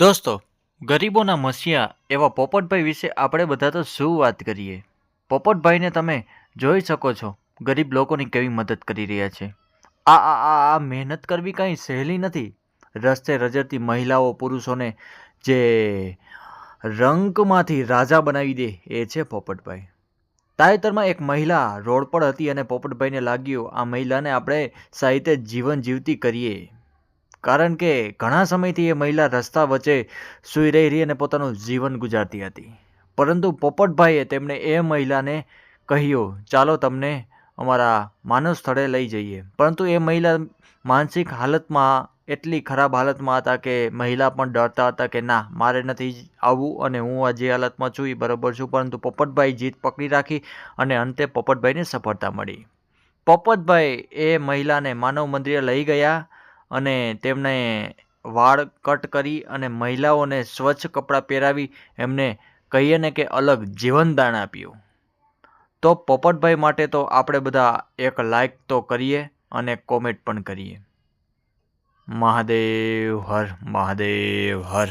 દોસ્તો, ગરીબોના મસીહા એવા પોપટભાઈ વિશે આપણે બધા તો શું વાત કરીએ? પોપટભાઈને તમે જોઈ શકો છો, ગરીબ લોકોની કેવી મદદ કરી રહ્યા છે. આ આ આ આ મહેનત કરવી કાંઈ સહેલી નથી. રસ્તે રજરતી મહિલાઓ પુરુષોને જે રંકમાંથી રાજા બનાવી દે એ છે પોપટભાઈ. તાજેતરમાં એક મહિલા રોડ પર હતી અને પોપટભાઈને લાગ્યું, આ મહિલાને આપણે સાહિત્ય જીવન જીવતી કરીએ. કારણ કે ઘણા સમયથી એ મહિલા રસ્તા વચ્ચે સૂઈ રહી રહી અને પોતાનું જીવન ગુજારતી હતી. પરંતુ પોપટભાઈએ તેમણે એ મહિલાને કહ્યું, ચાલો તમને અમારા માનવ સ્થળે લઈ જઈએ. પરંતુ એ મહિલા માનસિક હાલતમાં એટલી ખરાબ હાલતમાં હતા કે મહિલા પણ ડરતા હતા કે, ના, મારે નથી આવવું અને હું આ જે હાલતમાં છું એ બરાબર છું. પરંતુ પોપટભાઈ જીત પકડી રાખી અને અંતે પોપટભાઈને સફળતા મળી. પોપટભાઈ એ મહિલાને માનવ મંદિરે લઈ ગયા અને તેમને વાળ કટ કરી અને મહિલાઓને સ્વચ્છ કપડાં પહેરાવી એમને કહીએ ને કે અલગ જીવનદાન આપ્યું. તો પોપટભાઈ માટે તો આપણે બધા એક લાઈક તો કરીએ અને કોમેન્ટ પણ કરીએ. મહાદેવ હર મહાદેવ હર.